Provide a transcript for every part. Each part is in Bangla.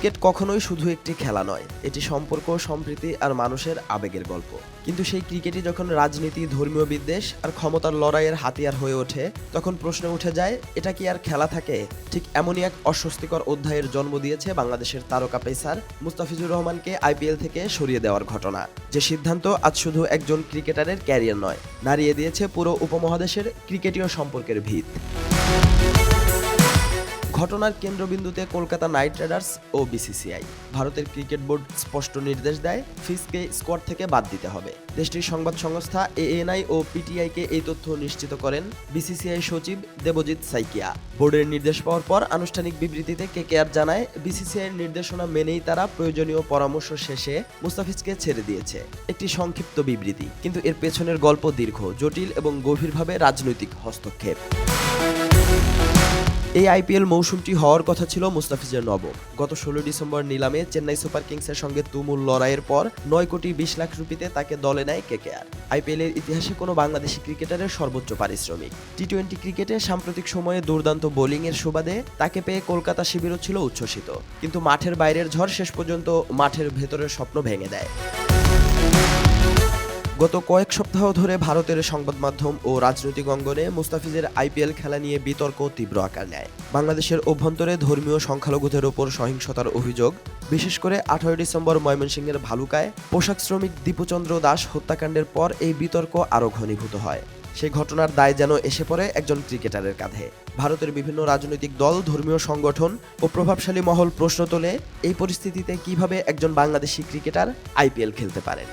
ক্রিকেট কখনোই শুধু একটি খেলা নয়, এটি সম্পর্ক, সম্প্রীতি আর মানুষের আবেগের গল্প। কিন্তু সেই ক্রিকেটই যখন রাজনীতি, ধর্মীয় বিদ্বেষ আর ক্ষমতার লড়াইয়ের হাতিয়ার হয়ে ওঠে, তখন প্রশ্ন উঠে যায়, এটা কি আর খেলা থাকে? ঠিক এমনই এক অস্বস্তিকর অধ্যায়ের জন্ম দিয়েছে বাংলাদেশের তারকা পেসার মুস্তাফিজুর রহমানকে আইপিএল থেকে সরিয়ে দেওয়ার ঘটনা। যে সিদ্ধান্ত আজ শুধু একজন ক্রিকেটারের ক্যারিয়ার নয়, নাড়িয়ে দিয়েছে পুরো উপমহাদেশের ক্রিকেটীয় সম্পর্কের ভিত। ঘটনার কেন্দ্রবিন্দুতে কলকাতা নাইট রাইডার্স ও বিসিসিআই। ভারতের ক্রিকেট বোর্ড স্পষ্ট নির্দেশ দেয় ফিসকে স্কোয়াড থেকে বাদ দিতে হবে। দেশটির সংবাদ সংস্থা এএনআই ও পিটিআইকে এই তথ্য নিশ্চিত করেন বিসিসিআই সচিব দেবজিৎ সাইকিয়া। বোর্ডের নির্দেশ পাওয়ার পর আনুষ্ঠানিক বিবৃতিতে কেকেআর জানায়, বিসিসিআইয়ের নির্দেশনা মেনেই তারা প্রয়োজনীয় পরামর্শ শেষে মুস্তাফিজকে ছেড়ে দিয়েছে। একটি সংক্ষিপ্ত বিবৃতি, কিন্তু এর পেছনের গল্প দীর্ঘ, জটিল এবং গভীরভাবে রাজনৈতিক হস্তক্ষেপ। এই আইপিএল মৌসুমটি হওয়ার কথা ছিল মুস্তাফিজের নবম গত ষোলো ডিসেম্বর নিলামে চেন্নাই সুপার কিংসের সঙ্গে তুমুল লড়াইয়ের পর নয় কোটি বিশ লাখ রুপিতে তাকে দলে নেয় কেকেআর আইপিএল এর ইতিহাসে কোনো বাংলাদেশি ক্রিকেটারের সর্বোচ্চ পারিশ্রমিক। টি টোয়েন্টি ক্রিকেটে সাম্প্রতিক সময়ে দুর্দান্ত বোলিং এর সুবাদে তাকে পেয়ে কলকাতা শিবিরও ছিল উচ্ছ্বসিত। কিন্তু মাঠের বাইরের ঝড় শেষ পর্যন্ত মাঠের ভেতরের স্বপ্ন ভেঙে দেয়। গত কয়েক সপ্তাহ ধরে ভারতের সংবাদ মাধ্যম ও রাজনৈতিক অঙ্গনে মুস্তাফিজের আইপিএল খেলা নিয়ে বিতর্ক তীব্র আকার নেয়। বাংলাদেশের অভ্যন্তরে ধর্মীয় সংখ্যালঘুদের ওপর সহিংসতার অভিযোগ, বিশেষ করে আঠারোই ডিসেম্বর ময়মনসিংহের ভালুকায় পোশাক শ্রমিক দীপুচন্দ্র দাস হত্যাকাণ্ডের পর এই বিতর্ক আরও ঘনীভূত হয়। সেই ঘটনার দায় যেন এসে পড়ে একজন ক্রিকেটারের কাঁধে। ভারতের বিভিন্ন রাজনৈতিক দল, ধর্মীয় সংগঠন ও প্রভাবশালী মহল প্রশ্ন তোলে, এই পরিস্থিতিতে কীভাবে একজন বাংলাদেশি ক্রিকেটার আইপিএল খেলতে পারেন?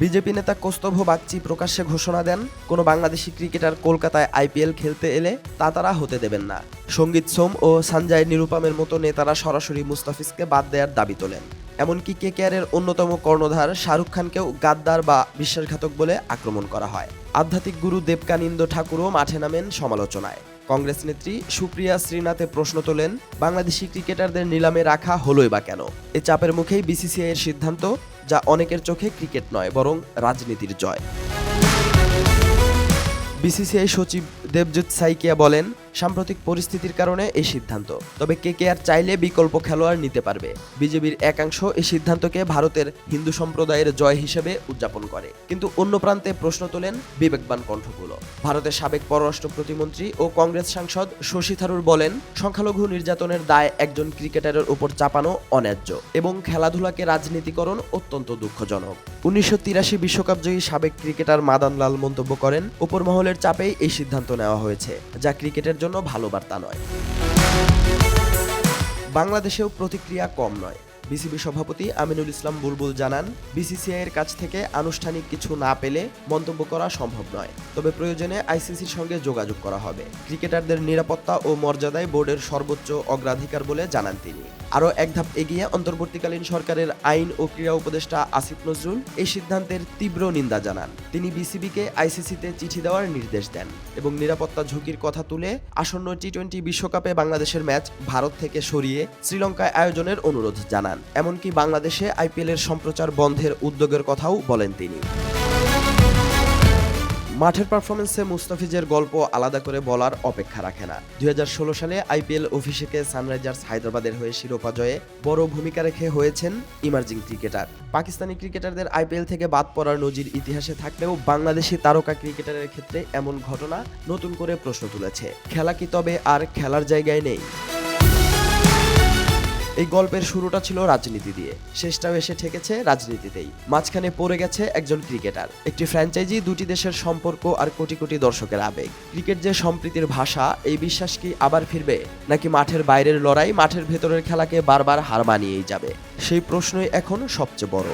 বিজেপি নেতা কোস্তভ বাগচি প্রকাশ্যে ঘোষণা দেন, কোনো বাংলাদেশি ক্রিকেটার কলকাতায় আইপিএল খেলতে এলে তা তারা হতে দেবেন না। সংগীত সোম ও সঞ্জয় নিরুপামের মতো নেতারা সরাসরি মুস্তাফিজকে বাদ দেওয়ার দাবি তোলেন। এমনকি কেকেআরের অন্যতম কর্ণধার শাহরুখ খানকেও গাদ্দার বা বিশ্বাসঘাতক বলে আক্রমণ করা হয়। আধ্যাত্মিক গুরু দেবকানিন্দ ঠাকুরও মাঠে নামেন সমালোচনায়। কংগ্রেস নেত্রী সুপ্রিয়া শ্রীনাথে প্রশ্ন তোলেন, বাংলাদেশি ক্রিকেটারদের নিলামে রাখা হলোই বা কেন? এ চাপের মুখেই বিসিসিআই এর সিদ্ধান্ত, যা অনেকের চোখে ক্রিকেট নয়, বরং রাজনীতির জয়। বিসিসিআই সচিব দেবজিৎ সাইকিয়া বলেন সাম্প্রতিক পরিস্থিতির কারণে এই সিদ্ধান্ত। তবে কে কে আর চাইলে বিকল্প খেলোয়াড় নিতে পারবে? বিজেপির একাংশ এই সিদ্ধান্তকে ভারতের হিন্দু সম্প্রদায়ের জয় হিসেবে উদযাপন করে। কিন্তু অন্য প্রান্তে প্রশ্ন তোলেন বিবেকবান কণ্ঠগুলো। ভারতের সাবেক পররাষ্ট্র প্রতিমন্ত্রী ও কংগ্রেস সাংসদ শশী থারুর বলেন, সংখ্যালঘু নির্যাতনের দায় একজন ক্রিকেটারের উপর চাপানো অন্যায্য এবং খেলাধুলাকে রাজনীতিকরণ অত্যন্ত দুঃখজনক। উনিশশো তিরাশি বিশ্বকাপ জয়ী সাবেক ক্রিকেটার মাদান লাল মন্তব্য করেন উপর মহলের চাপেই এই সিদ্ধান্ত নেওয়া হয়েছে, যা ক্রিকেটের জন্য ভালো বার্তা নয়। বাংলাদেশেও প্রতিক্রিয়া কম নয়। বিসিবি সভাপতি আমিনুল ইসলাম বুলবুল জানান বিসিসিআইয়ের কাছ থেকে আনুষ্ঠানিক কিছু না পেলে মন্তব্য করা সম্ভব নয়। তবে প্রয়োজনে আইসিসির সঙ্গে যোগাযোগ করা হবে। ক্রিকেটারদের নিরাপত্তা ও মর্যাদায় বোর্ডের সর্বোচ্চ অগ্রাধিকার বলে জানান তিনি। আরও এক ধাপ এগিয়ে অন্তর্বর্তীকালীন সরকারের আইন ও ক্রীড়া উপদেষ্টা আসিফ নজরুল এই সিদ্ধান্তের তীব্র নিন্দা জানান। তিনি বিসিবিকে আইসিসিতে চিঠি দেওয়ার নির্দেশ দেন এবং নিরাপত্তা ঝুঁকির কথা তুলে আসন্ন টি টোয়েন্টি বিশ্বকাপে বাংলাদেশের ম্যাচ ভারত থেকে সরিয়ে শ্রীলঙ্কায় আয়োজনের অনুরোধ জানান। এমনকি বাংলাদেশে আইপিএলের সম্প্রচার বন্ধের উদ্যোগের কথাও বলেন তিনি। মাঠের পারফরমেন্সে মুস্তাফিজের গল্প আলাদা করে বলার অপেক্ষা রাখে না। দুই হাজার ষোলো সালে আইপিএল অভিষেকে সানরাইজার্স হায়দ্রাবাদের হয়ে শিরোপা জয়ে বড় ভূমিকা রেখে হয়েছেন ইমার্জিং ক্রিকেটার পাকিস্তানি ক্রিকেটারদের আইপিএল থেকে বাদ পড়ার নজির ইতিহাসে থাকলেও বাংলাদেশি তারকা ক্রিকেটারের ক্ষেত্রে এমন ঘটনা নতুন করে প্রশ্ন তুলেছে। খেলা কি তবে আর খেলার জায়গায় নেই? এই গল্পের শুরুটা ছিল রাজনীতি দিয়ে। শেষটাও এসে ঠেকেছে রাজনীতিতেই। মাঝখানে পড়ে গেছে একজন ক্রিকেটার। একটি ফ্র্যাঞ্চাইজি দুটি দেশের সম্পর্ক আর কোটি কোটি দর্শকের আবেগ। ক্রিকেট যে সম্প্রীতির ভাষা, এই বিশ্বাস কি আবার ফিরবে? নাকি মাঠের বাইরের লড়াই মাঠের ভেতরের খেলাকে বারবার হার মানিয়েই যাবে? সেই প্রশ্নই এখন সবচেয়ে বড়।